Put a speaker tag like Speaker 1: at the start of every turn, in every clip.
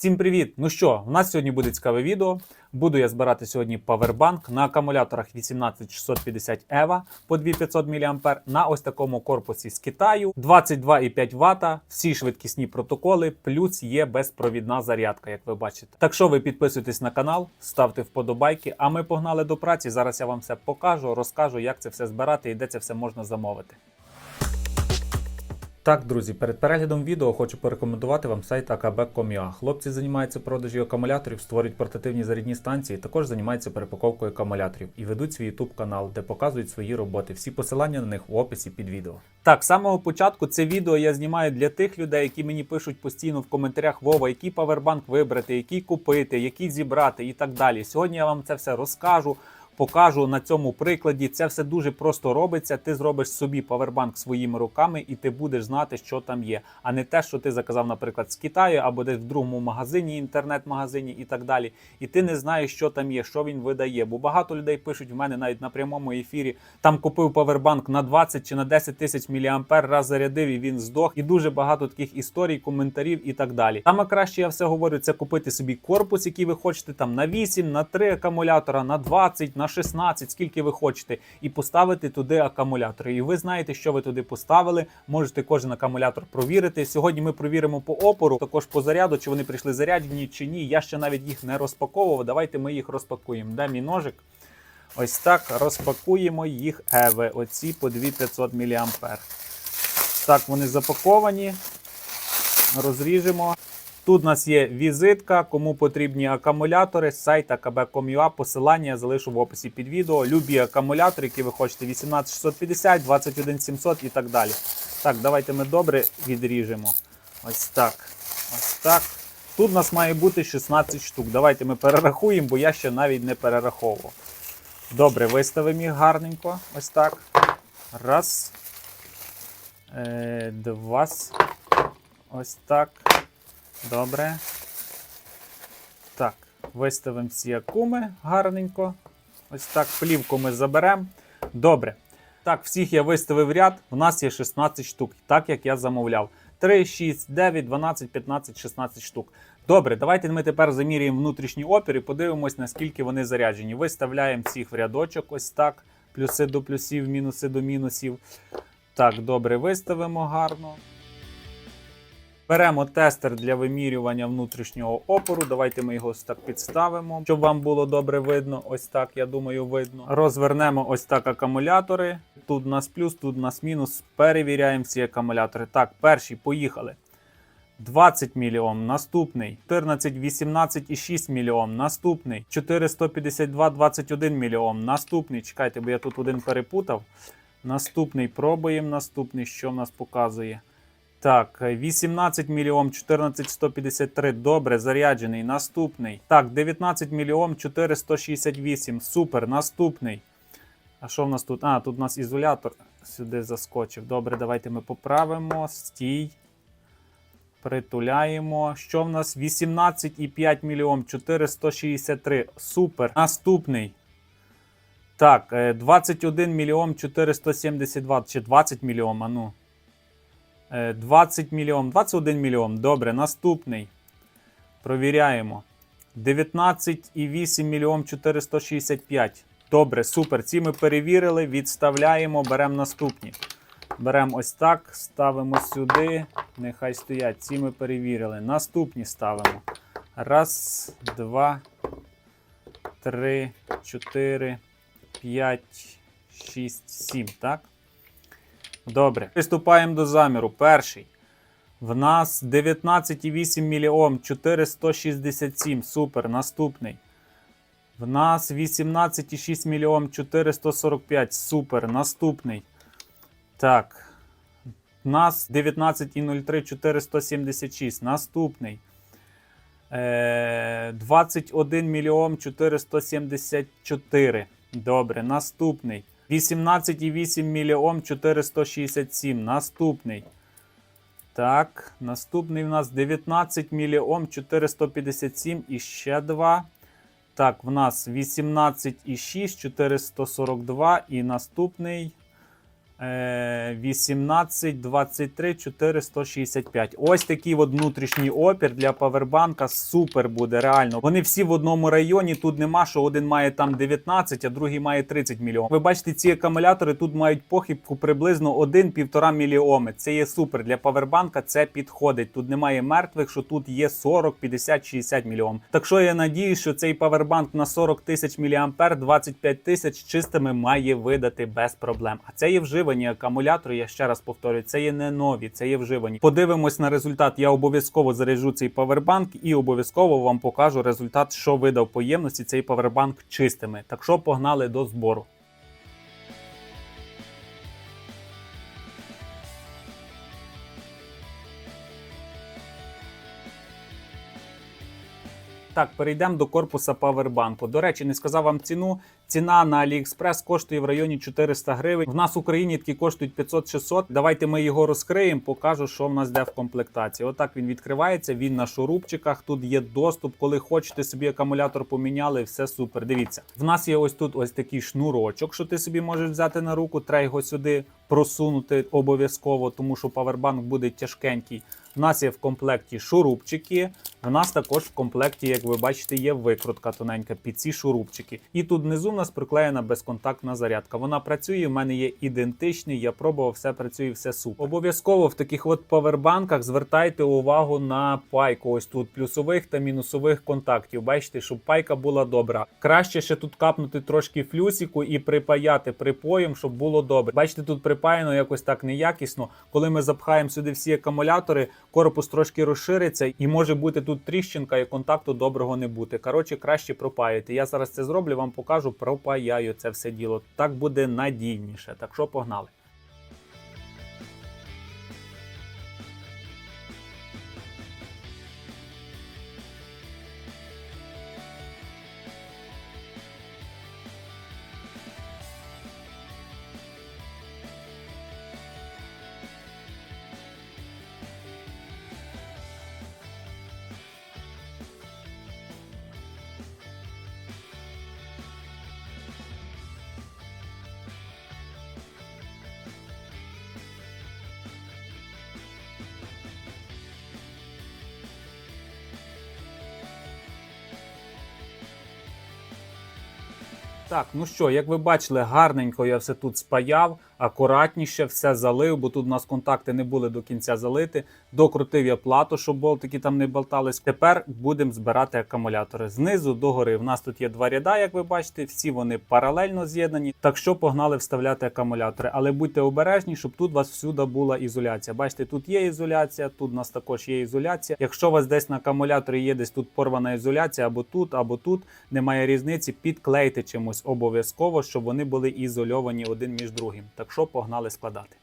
Speaker 1: Всім привіт! Ну що, у нас сьогодні буде цікаве відео. Буду я збирати сьогодні павербанк на акумуляторах 18650 EVA по 2500 мА на ось такому корпусі з Китаю, 22,5 Вт, всі швидкісні протоколи, плюс є безпровідна зарядка, як ви бачите. Так що ви підписуйтесь на канал, ставте вподобайки, а ми погнали до праці. Зараз я вам все покажу, розкажу, як це все збирати і де це все можна замовити. Так, друзі, перед переглядом відео хочу порекомендувати вам сайт akb.com.ua. Хлопці займаються продажі акумуляторів, створюють портативні зарядні станції, також займаються перепаковкою акумуляторів і ведуть свій YouTube канал, де показують свої роботи. Всі посилання на них в описі під відео. Так, з самого початку це відео я знімаю для тих людей, які мені пишуть постійно в коментарях Вова, який павербанк вибрати, який купити, який зібрати і так далі. Сьогодні я вам це все розкажу. Покажу на цьому прикладі. Це все дуже просто робиться. Ти зробиш собі павербанк своїми руками, і ти будеш знати, що там є, а не те, що ти заказав, наприклад, з Китаю або десь в другому магазині, інтернет-магазині і так далі. І ти не знаєш, що там є, що він видає. Бо багато людей пишуть в мене навіть на прямому ефірі. Там купив павербанк на 20 чи на 10 тисяч міліампер, раз зарядив і він здох. І дуже багато таких історій, коментарів і так далі. Саме краще я все говорю, це купити собі корпус, який ви хочете, там на 8, на 3 акумулятора, на 20, на 16, скільки ви хочете, і поставити туди акумулятори. І ви знаєте, що ви туди поставили. Можете кожен акумулятор провірити. Сьогодні ми провіримо по опору, також по заряду, чи вони прийшли заряджені чи ні. Я ще навіть їх не розпаковував. Давайте ми їх розпакуємо. Де мій ножик? Ось так розпакуємо їх еви. Оці по 2500 мА. Так, вони запаковані. Розріжемо. Тут у нас є візитка, кому потрібні акумулятори з сайта kb.com.ua. Посилання я залишу в описі під відео. Любі акумулятори, які ви хочете, 18650, 21700 і так далі. Так, давайте ми добре відріжемо. Ось так. Ось так. Тут у нас має бути 16 штук. Давайте ми перерахуємо, бо я ще навіть не перераховував. Добре, виставимо їх гарненько. Ось так. Раз. Е, два. Ось так. Добре. Так, виставимо всі акуми гарненько. Ось так, плівку ми заберемо. Добре. Так, всіх я виставив ряд. У нас є 16 штук, так як я замовляв. 3, 6, 9, 12, 15, 16 штук. Добре, давайте ми тепер заміряємо внутрішній опір і подивимось, наскільки вони заряджені. Виставляємо всіх в рядочок, ось так. Плюси до плюсів, мінуси до мінусів. Так, добре, виставимо гарно. Беремо тестер для вимірювання внутрішнього опору. Давайте ми його так підставимо, щоб вам було добре видно. Ось так, я думаю, видно. Розвернемо ось так акумулятори. Тут у нас плюс, тут у нас мінус. Перевіряємо всі акумулятори. Так, перший, поїхали. 20 мільйон, наступний 14, 18 і 6 мільйон, наступний 452, 21 мільйон, наступний. Чекайте, бо я тут один перепутав. Наступний пробуємо. Наступний, що в нас показує. Так, 18 мільйон 14 153. Добре, заряджений. Наступний. Так, 19 мільйон 468. Супер. Наступний. А що в нас тут? А, тут у нас ізолятор сюди заскочив. Добре, давайте ми поправимо. Стій. Притуляємо. Що в нас? 18,5 мільйон 463. Супер. Наступний. Так, е, 21 мільйон 472. Чи 20 мільйон, а ну. Е, 20 мільйон, 21 мільйон. Добре, наступний. Провіряємо. 19,8 мільйон 465. Добре, супер. Ці ми перевірили, відставляємо, беремо наступні. Беремо ось так, ставимо сюди. Нехай стоять. Ці ми перевірили. Наступні ставимо. Раз, два, три, чотири, п'ять, шість, сім. Так? Добре. Приступаємо до заміру. Перший. В нас 19,8 мільйон 467. Супер. Наступний. В нас 18,6 мільйон 445. Супер. Наступний. Так. В нас 19,03 476. Наступний. Е, 21 мільйон 474. Добре. Наступний. 18,8 мільйон 467. Наступний. Так, наступний у нас 19 мільйон 457 і ще 2. Так, в нас 18,6 442 і наступний 18, 23, 4, 165. Ось такий от внутрішній опір для павербанка. Супер буде, реально. Вони всі в одному районі. Тут нема, що один має там 19, а другий має 30 мільйон. Ви бачите, ці акумулятори тут мають похибку приблизно 1-1,5 міліоми. Це є супер. Для павербанка це підходить. Тут немає мертвих, що тут є 40, 50, 60 мільйон. Так що я надію, що цей павербанк на 40 тисяч мА 25 тисяч чистими має видати без проблем. А це є вживані акумулятори. Я ще раз повторюю, це є не нові, це є вживані. Подивимось на результат. Я обов'язково заряджу цей павербанк і обов'язково вам покажу результат, що видав поємності цей павербанк чистими. Так що погнали до збору. Так, перейдемо до корпуса павербанку. До речі, не сказав вам ціну. Ціна на AliExpress коштує в районі 400 гривень. В нас в Україні такі коштують 500-600. Давайте ми його розкриємо, покажу, що в нас де в комплектації. Отак він відкривається. Він на шурупчиках. Тут є доступ. Коли хочете собі акумулятор поміняли, все супер. Дивіться, в нас є ось тут ось такий шнурочок, що ти собі можеш взяти на руку. Треба його сюди просунути обов'язково, тому що павербанк буде тяжкенький. У нас є в комплекті шурупчики. В нас також в комплекті, як ви бачите, є викрутка тоненька під ці шурупчики. І тут внизу в нас приклеєна безконтактна зарядка. Вона працює, в мене є ідентичний. Я пробував, все працює, все супер. Обов'язково в таких от павербанках звертайте увагу на пайку. Ось тут плюсових та мінусових контактів. Бачите, щоб пайка була добра. Краще ще тут капнути трошки флюсику і припаяти припоєм, щоб було добре. Бачите, тут припаяно якось так неякісно. Коли ми запхаємо сюди всі акумулятори, корпус трошки розшириться і може бути тут тріщинка, і контакту доброго не бути. Коротше, краще пропаяти. Я зараз це зроблю, вам покажу, пропаяю це все діло. Так буде надійніше. Так що погнали. Так, ну що, як ви бачили, гарненько я все тут спаяв, акуратніше все залив, бо тут у нас контакти не були до кінця залити. Докрутив я плату, щоб болтики там не болтались. Тепер будемо збирати акумулятори. Знизу до гори. У нас тут є два ряда, як ви бачите, всі вони паралельно з'єднані. Так що погнали вставляти акумулятори. Але будьте обережні, щоб тут у вас всюди була ізоляція. Бачите, тут є ізоляція, тут у нас також є ізоляція. Якщо у вас десь на акумуляторі є десь тут порвана ізоляція, або тут, або тут, немає різниці, підклейте чимось обов'язково, щоб вони були ізольовані один між другим. Так що погнали складати.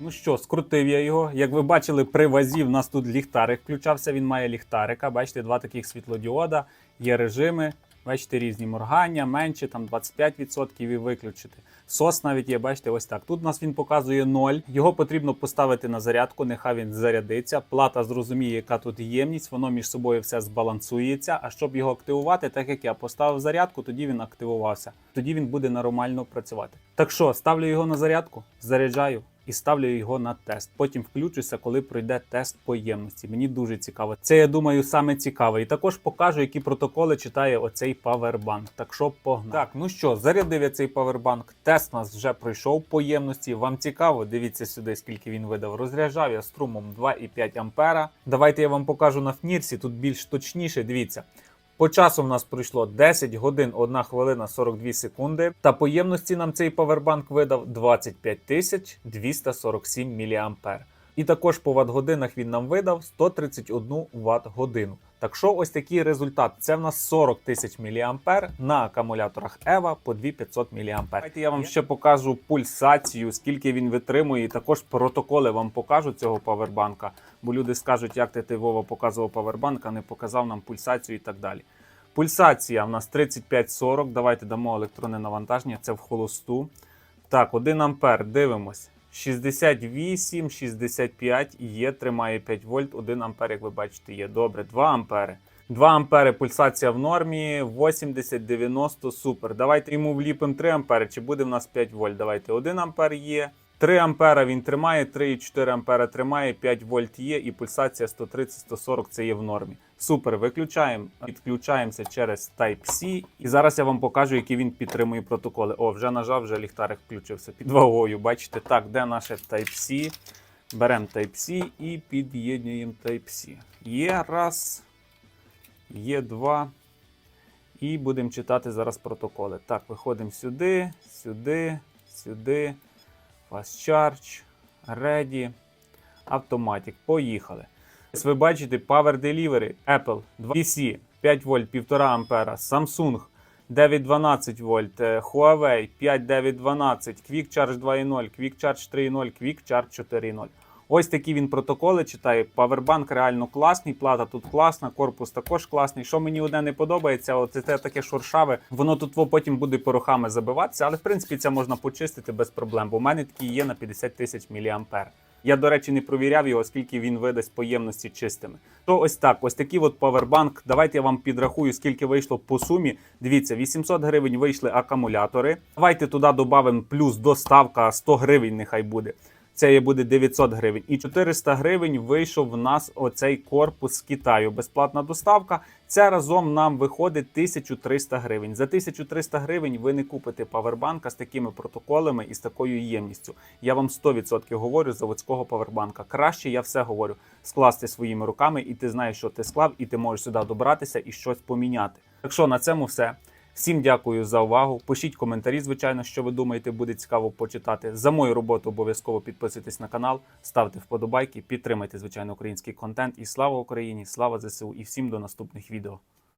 Speaker 1: Ну що, скрутив я його. Як ви бачили, при вазі в нас тут ліхтарик включався. Він має ліхтарика. Бачите, два таких світлодіода, є режими. Бачите, різні моргання, менше, там 25% і виключити. Сос навіть є, бачите, ось так. Тут у нас він показує 0. Його потрібно поставити на зарядку, нехай він зарядиться. Плата зрозуміє, яка тут ємність, воно між собою все збалансується. А щоб його активувати, так як я поставив зарядку, тоді він активувався. Тоді він буде нормально працювати. Так що, ставлю його на зарядку, заряджаю і ставлю його на тест. Потім включуся, коли пройде тест по ємності. Мені дуже цікаво. Це я думаю саме цікаве. І також покажу, які протоколи читає оцей павербанк. Так що погнали. Так, ну що, зарядив я цей павербанк. Тест нас вже пройшов по ємності. Вам цікаво? Дивіться сюди, скільки він видав. Розряджав я струмом 2,5 ампера. Давайте я вам покажу на фнірсі. Тут більш точніше. Дивіться. По часу в нас пройшло 10 годин 1 хвилина 42 секунди. Та по ємності нам цей павербанк видав 25 тисяч 247 мА. І також по ватт-годинах він нам видав 131 ватт-годину. Так що ось такий результат. Це в нас 40 тисяч мА на акумуляторах EVA по 2500 мА. Давайте я вам ще покажу пульсацію, скільки він витримує. І також протоколи вам покажу цього павербанка. Бо люди скажуть, як ти, ти Вова показував павербанк, а не показав нам пульсацію і так далі. Пульсація в нас 35-40. Давайте дамо електронне навантаження. Це в холосту. Так, 1 ампер. Дивимось. 68, 65 є, тримає 5 вольт, 1 ампер, як ви бачите, є. Добре, 2 ампери. 2 ампери пульсація в нормі, 80, 90, супер. Давайте йому вліпимо 3 ампери, чи буде в нас 5 вольт. Давайте 1 ампер є. 3 ампера він тримає, 3,4 ампера тримає, 5 вольт є, і пульсація 130-140 це є в нормі. Супер, виключаємо, підключаємося через Type-C. І зараз я вам покажу, які він підтримує протоколи. О, вже нажав, вже ліхтарик включився під вагою. Бачите, так, де наше Type-C? Беремо Type-C і під'єднуємо Type-C. Є раз, є два. І будемо читати зараз протоколи. Так, виходимо сюди, сюди, сюди. Fast Charge, Ready, Automatic. Поїхали. Ви бачите Power Delivery, Apple 2 DC 5 вольт 1,5 ампера, Samsung 912 вольт, е, Huawei 5912, Quick Charge 2.0, Quick Charge 3.0, Quick Charge 4.0. Ось такі він протоколи читає. Павербанк реально класний, плата тут класна, корпус також класний. Що мені одне не подобається, оце те таке шуршаве. Воно тут потім буде порохами забиватися, але в принципі це можна почистити без проблем, бо в мене такі є на 50 тисяч мА. Я, до речі, не провіряв його, скільки він видасть поємності чистими. То ось так, ось такий от павербанк. Давайте я вам підрахую, скільки вийшло по сумі. Дивіться, 800 гривень вийшли акумулятори. Давайте туди додамо плюс доставка 100 гривень, нехай буде. Це буде 900 гривень. І 400 гривень вийшов в нас оцей корпус з Китаю. Безплатна доставка. Це разом нам виходить 1300 гривень. За 1300 гривень ви не купите павербанка з такими протоколами і з такою ємністю. Я вам 100% говорю заводського павербанка. Краще я все говорю скласти своїми руками, і ти знаєш, що ти склав, і ти можеш сюди добратися і щось поміняти. Так що на цьому все. Всім дякую за увагу. Пишіть коментарі, звичайно, що ви думаєте, буде цікаво почитати. За мою роботу обов'язково підписуйтесь на канал, ставте вподобайки, підтримайте звичайно український контент. І слава Україні! Слава ЗСУ! І всім до наступних відео.